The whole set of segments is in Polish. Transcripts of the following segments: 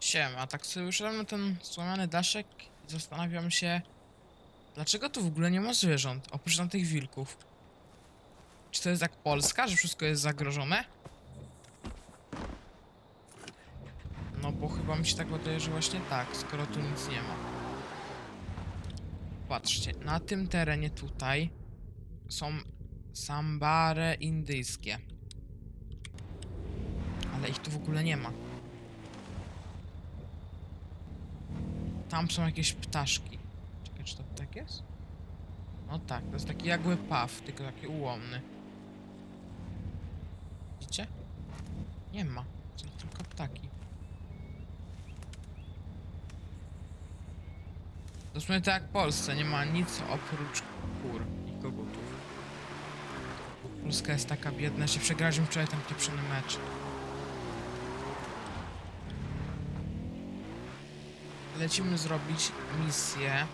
Siema, tak sobie wyszedłem na ten słamiany daszek i zastanawiam się, dlaczego tu w ogóle nie ma zwierząt, oprócz tam tych wilków. Czy to jest jak Polska, że wszystko jest zagrożone? No bo chyba mi się tak wydaje, że właśnie tak, skoro tu nic nie ma. Patrzcie, na tym terenie tutaj są sambare indyjskie. Ale ich tu w ogóle nie ma. Tam są jakieś ptaszki. Czekaj, czy to ptak jest? No tak, to jest taki jakby paw, tylko taki ułomny. Widzicie? Nie ma. Są tylko ptaki. Dosłownie tak jak w Polsce, nie ma nic oprócz kur i kogutów. Polska jest taka biedna, się przegraliśmy wczoraj ten pieprzony mecz. Lecimy zrobić misję.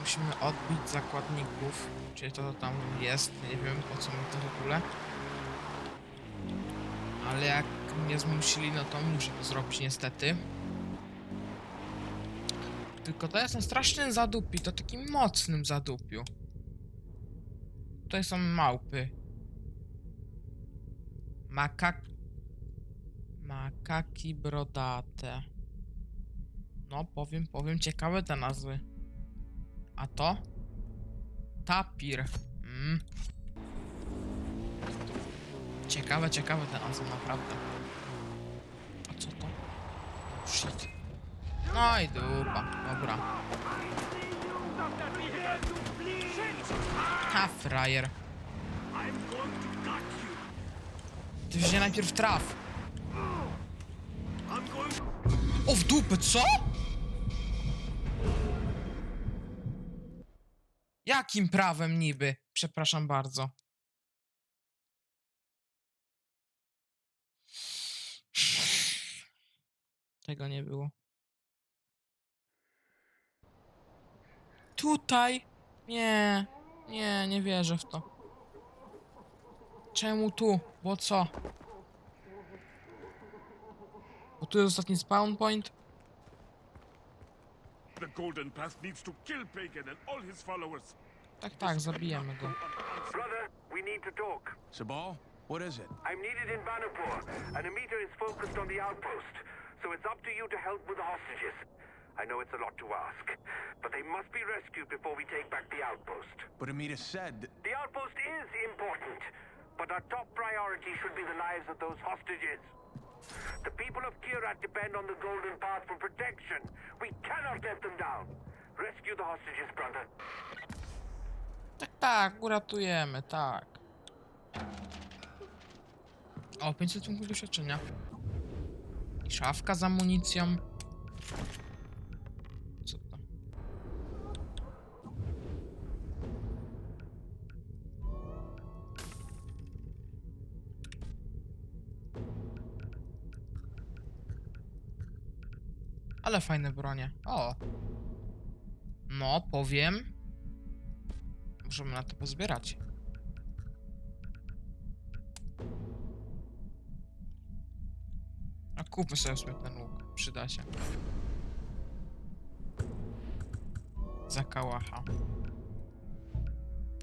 Musimy odbić zakładników. Czyli to, to tam jest. Nie wiem po co mi to w ogóle. Ale jak mnie zmusili, no to muszę to zrobić niestety. Tylko to jest na strasznym zadupi, to takim mocnym zadupiu. Tutaj są małpy. Makak... Makaki brodate. No, powiem, powiem, ciekawe te nazwy. A to? Tapir. Mm. Ciekawe, ciekawe te nazwy, naprawdę. A co to? Shit. No i dupa, dobra. Ha, frajer. Ty się najpierw traf. O, w dupę, co? Jakim prawem niby? Przepraszam bardzo. Tego nie było. Tutaj? Nie, nie, nie wierzę w to. Czemu tu? Bo co? Bo tu jest ostatni spawn point? The Golden Path needs to kill Pagan and all his followers. Tak, tak, zabijemy go. Brother, we need to talk. Sabal, what is it? I'm needed in Banapur, and Amita is focused on the outpost, so it's up to you to help with the hostages. I know it's a lot to ask, but they must be rescued before we take back the outpost. But Amita said that The outpost is important, but our top priority should be the lives of those hostages. The people of Kirat depend on the Golden Path for protection. We cannot let them down. Rescue the hostages, brother. Tak, tak, uratujemy, tak. O, 500 punktów doświadczenia. I szafka z amunicją. Co to? Ale fajne bronie. O! No, powiem. Możemy na to pozbierać. A kupmy sobie ten łuk. Przyda się. Za kałacha.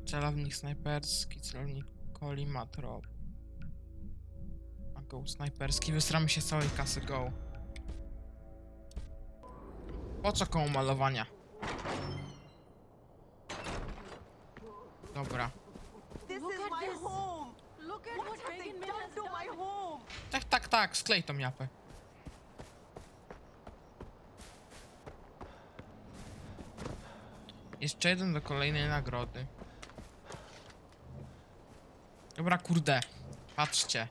Celownik snajperski, celownik kolimatrowy. A go snajperski. Wysramy się z całej kasy go. Po co koło malowania? Dobra. This Look is at my this. home. Look at What what have they Pagan Min done has to my done. Home? Tak, tak, tak, sklej tą japę. Jeszcze jeden do kolejnej nagrody. Dobra, kurde. Patrzcie.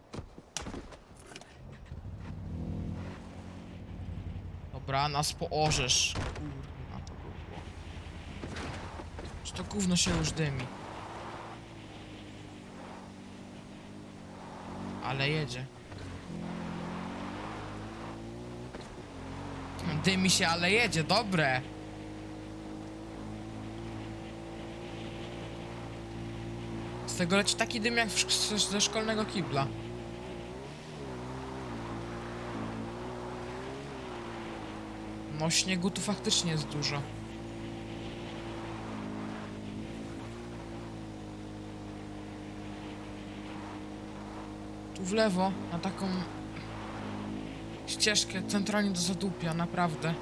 Dobra, nas poorzesz. Kurwa, to było. Czy to gówno się już dymi? Ale jedzie. Dymi się, ale jedzie, dobre. Z tego leci taki dym jak ze szkolnego kibla. No śniegu tu faktycznie jest dużo. Tu w lewo, na taką ścieżkę centralnie do zadupia, naprawdę.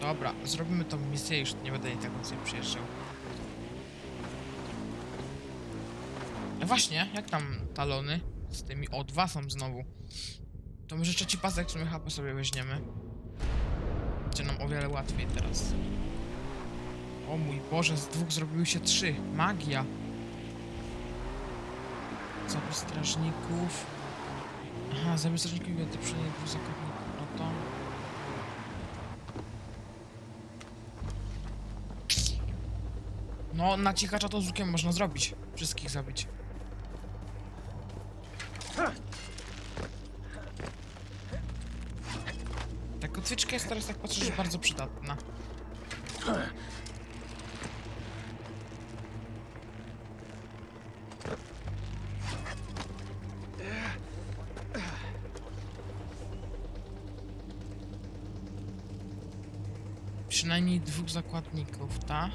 Dobra, zrobimy tą misję już nie będę jej tak więcej przyjeżdżał. No właśnie, jak tam talony z tymi? O, dwa są znowu. To może trzeci pasek w sumie HP sobie weźmiemy. Będzie nam o wiele łatwiej teraz. O mój Boże, z dwóch zrobiły się trzy. Magia. Zabój strażników. Aha, zabój strażników i przynajmniej dwóch zakładników. No to... No, na cichacza to z łukiem można zrobić. Wszystkich zabić. Ta kotwiczka jest teraz, tak patrzę, że bardzo przydatna. Przynajmniej dwóch zakładników, tak?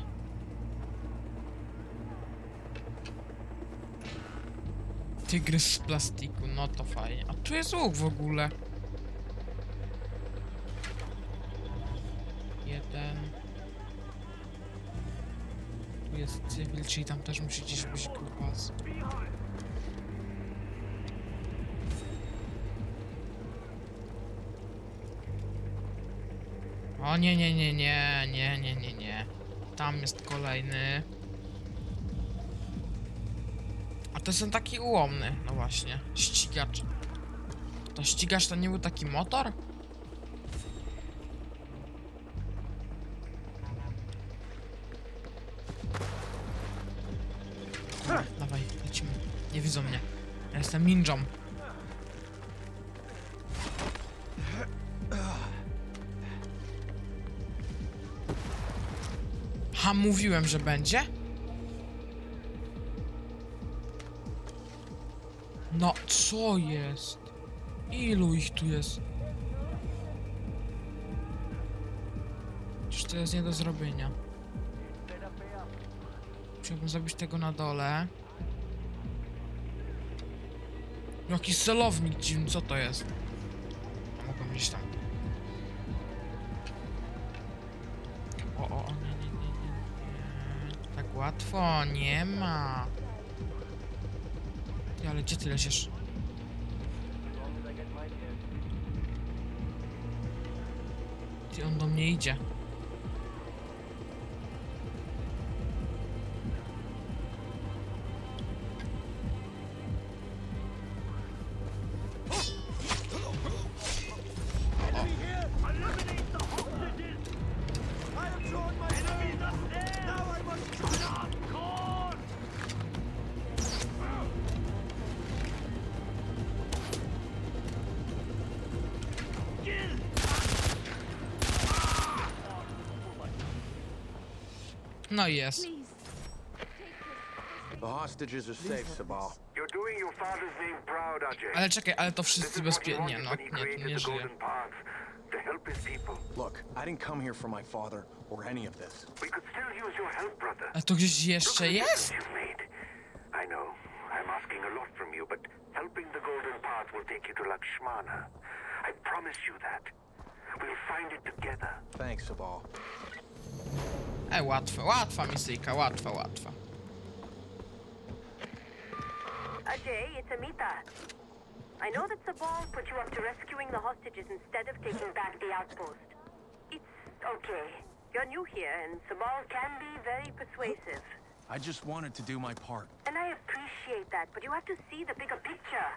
Tygrys z plastiku, no to fajnie. A tu jest łuk w ogóle. Jeden. Tu jest cywil, czyli tam też musi gdzieś być grupas. O nie, nie, nie, nie, nie, nie, nie, nie. Tam jest kolejny. A to jest taki ułomny, no właśnie. Ścigacz. To ścigacz to nie był taki motor? Dawaj, lecimy. Nie widzą mnie. Ja jestem ninją. Ha, mówiłem, że będzie? No, co jest? Ilu ich tu jest? Przecież to jest nie do zrobienia. Musiałbym zrobić tego na dole. Jakiś celownik dziwny, co to jest? A mogłem gdzieś tam. Łatwo, nie ma. Ty, ale gdzie ty lecisz? Ty, on do mnie idzie. No i jest. The hostages are safe, Sabal. You're doing your father's name proud, Ajay. Ale czekaj, ale to This wszyscy is what he bezpiecznie. wanted No, when he nie, to created nie the żyje. Golden to help his people. Look, I didn't come here for my father or any of this. We could still use your help, brother. A to gdzieś Look jeszcze jest? difference you've made. I know, I'm asking a lot from you, but helping the Golden Path will take you to Lakshmana. I promise you that. We'll find it together. Thanks, Sabal. E, łatwa, łatwa misyjka, łatwa, łatwa. Ajay, it's Amita. I know that Sabal put you up to rescuing the hostages instead of taking back the outpost. It's okay. You're new here, and Sabal can be very persuasive. I just wanted to do my part. And I appreciate that, but you have to see the bigger picture.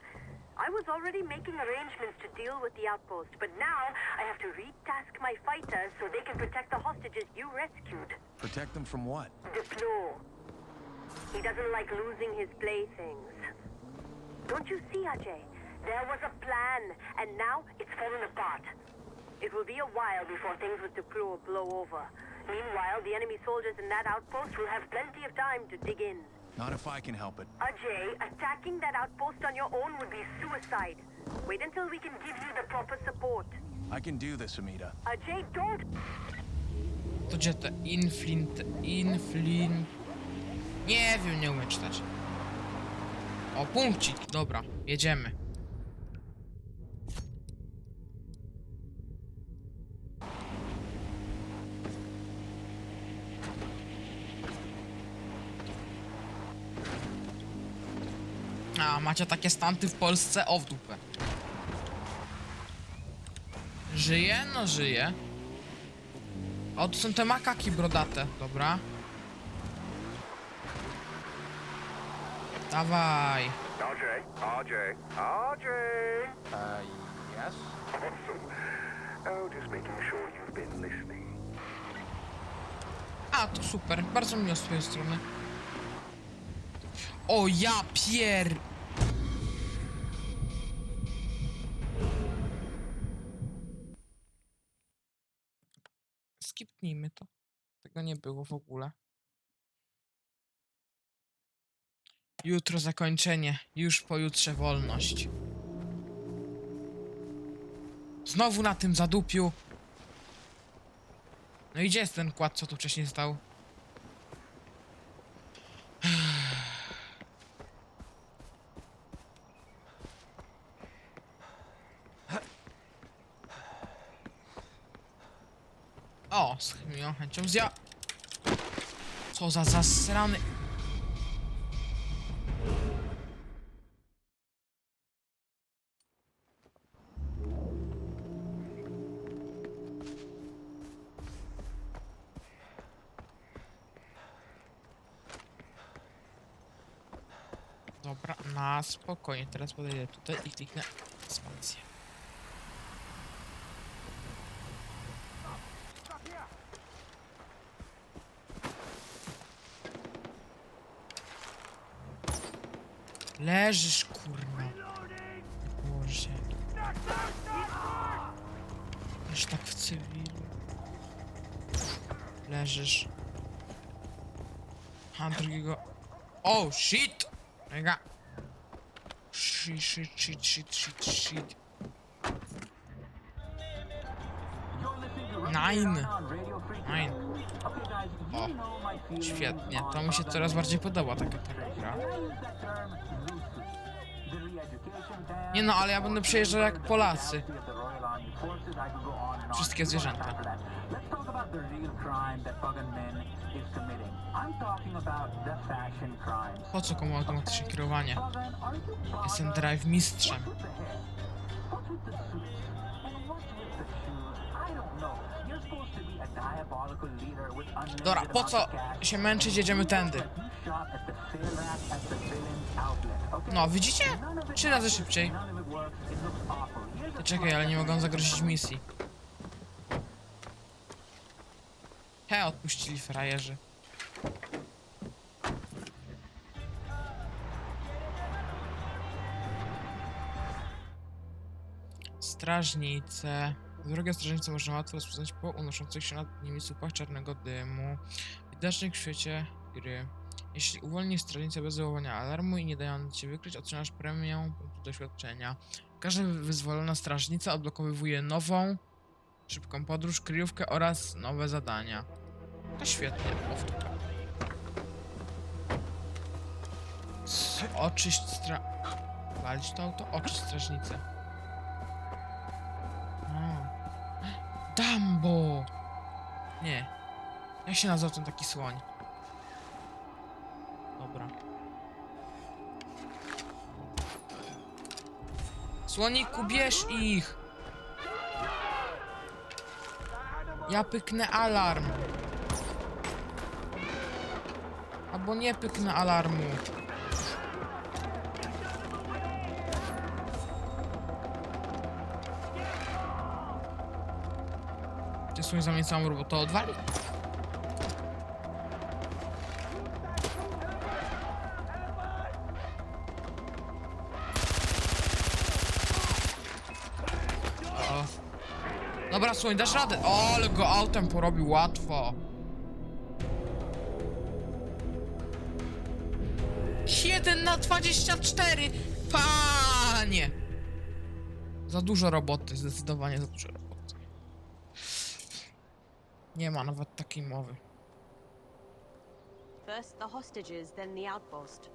I was already making arrangements to deal with the outpost, but now I have to retask my fighters so they can protect the hostages you rescued. Protect them from what? Diplo. He doesn't like losing his playthings. Don't you see, Ajay? There was a plan, and now it's fallen apart. It will be a while before things with Diplo blow over. Meanwhile, the enemy soldiers in that outpost will have plenty of time to dig in. Not if I can help it. Ajay, attacking that outpost on your own would be suicide. Wait until we can give you the proper support. I can do this, Amita. Ajay, don't. To gdzie te inflint, inflin... Nie wiem, nie umiem czytać. O, punkcik, dobra, jedziemy. A, macie takie stanty w Polsce? O, w dupę. Żyje? No żyje. O, to są te makaki brodate, dobra. Dawaj. RJ, RJ, RJ. Uh, yes? Awesome. Oh, just making sure you've been listening. A, to super. Bardzo miło z twojej strony. O, ja pier... było w ogóle. Jutro zakończenie. Już pojutrze wolność. Znowu na tym zadupiu. No i gdzie jest ten kład, co tu wcześniej stał? O, z chęcią zja... Co za zasrany... Dobra, na spokojnie. Teraz podejdę tutaj i kliknę spację. Leżysz, kurwa. Boże. Aż tak w cywilu. Leżysz. A drugiego... Oh, shit! Mega. Shit, shit, shit, shit, shit, shit. Nine. Nine. O, świetnie. To mi się coraz bardziej podoba taka taka gra. Nie no, ale ja będę przejeżdżał jak Polacy. Wszystkie zwierzęta. Po co komu automatyczne kierowanie? Jestem drive mistrzem. Dobra, po co się męczyć, jedziemy tędy. No, widzicie? Trzy razy szybciej. Czekaj, ale nie mogą zagrozić misji. He, odpuścili frajerzy. Strażnice. Drogie strażnice można łatwo rozpoznać po unoszących się nad nimi słupach czarnego dymu, widocznych w świecie gry. Jeśli uwolnisz strażnicę bez wywołania alarmu i nie dając ci wykryć, otrzymasz premię punktu doświadczenia. Każda wyzwolona strażnica odblokowuje nową, szybką podróż, kryjówkę oraz nowe zadania. To świetnie. Dupę. Oczyść stra... Walić to auto? Oczyść strażnicę. Dumbo! Nie. Jak się nazywał ten taki słoń? Dobra. Słoniku, bierz ich! Ja pyknę alarm. Albo nie pyknę alarmu. Ty słoń za całą robotę odwali? O. Dobra, słoń, dasz radę. O, ale go autem porobił łatwo. ten na 24! Panie! Za dużo roboty, zdecydowanie za dużo roboty. Nie ma nawet takiej mowy. First the hostages, then the outpost.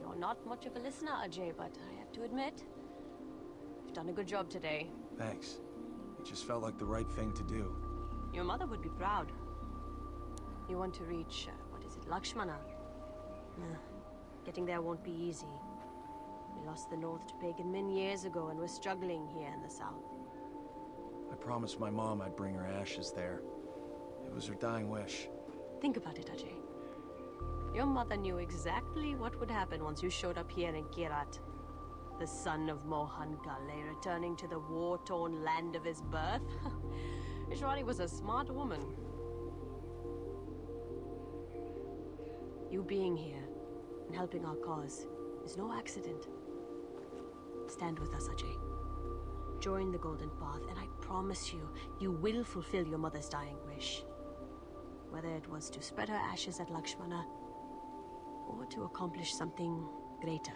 You're not much of a listener, Ajay, but I have to admit, you've done a good job today. Thanks. It just felt like the right thing to do. Your mother would be proud. You want to reach, uh, what is it, Lakshmana? Nah, getting there won't be easy. We lost the north to pagan Min years ago and we're struggling here in the south. I promised my mom I'd bring her ashes there. It was her dying wish. Think about it, Ajay. Your mother knew exactly what would happen once you showed up here in Kirat. The son of Mohan Ghale returning to the war-torn land of his birth. Ishwari was a smart woman. You being here and helping our cause is no accident. Stand with us, Ajay. Join the Golden Path, and I promise you, you will fulfill your mother's dying wish whether it was to spread her ashes at Lakshmana or to accomplish something greater.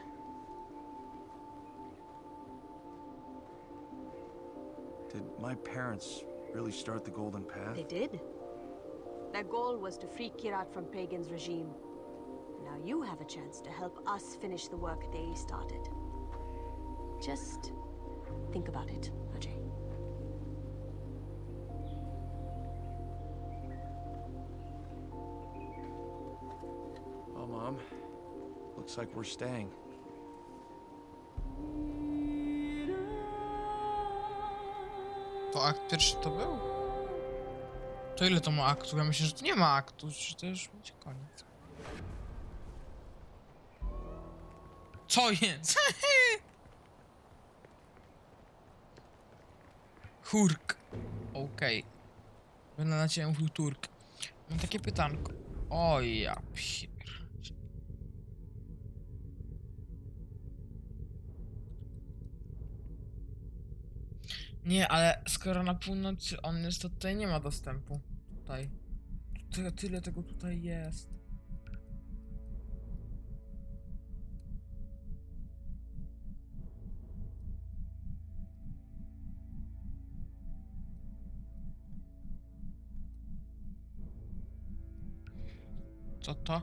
Did my parents really start the Golden Path? They did. Their goal was to free Kirat from Pagan's regime. Now you have a chance to help us finish the work they started. Just think about it, Ajay. Looks like we're staying. To akt pierwszy to był? To ile to ma aktów? Ja myślę, że to nie ma aktów, że to już będzie koniec. Co jest? Hurk. Okej. Będę na ciebie mówił turk. Mam takie pytanko. O ja pier... Nie, ale skoro na północy on jest, to tutaj nie ma dostępu. Tutaj. Tyle, tyle tego tutaj jest. Co to?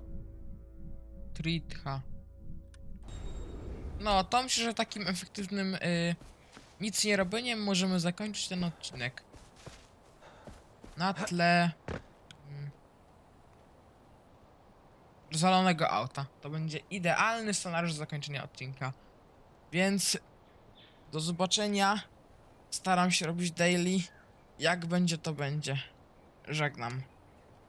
Tritha. No, to myślę, że takim efektywnym y, nic nie robieniem możemy zakończyć ten odcinek. Na tle mm, rozwalonego auta. To będzie idealny scenariusz zakończenia odcinka. Więc do zobaczenia. Staram się robić daily. Jak będzie, to będzie. Żegnam.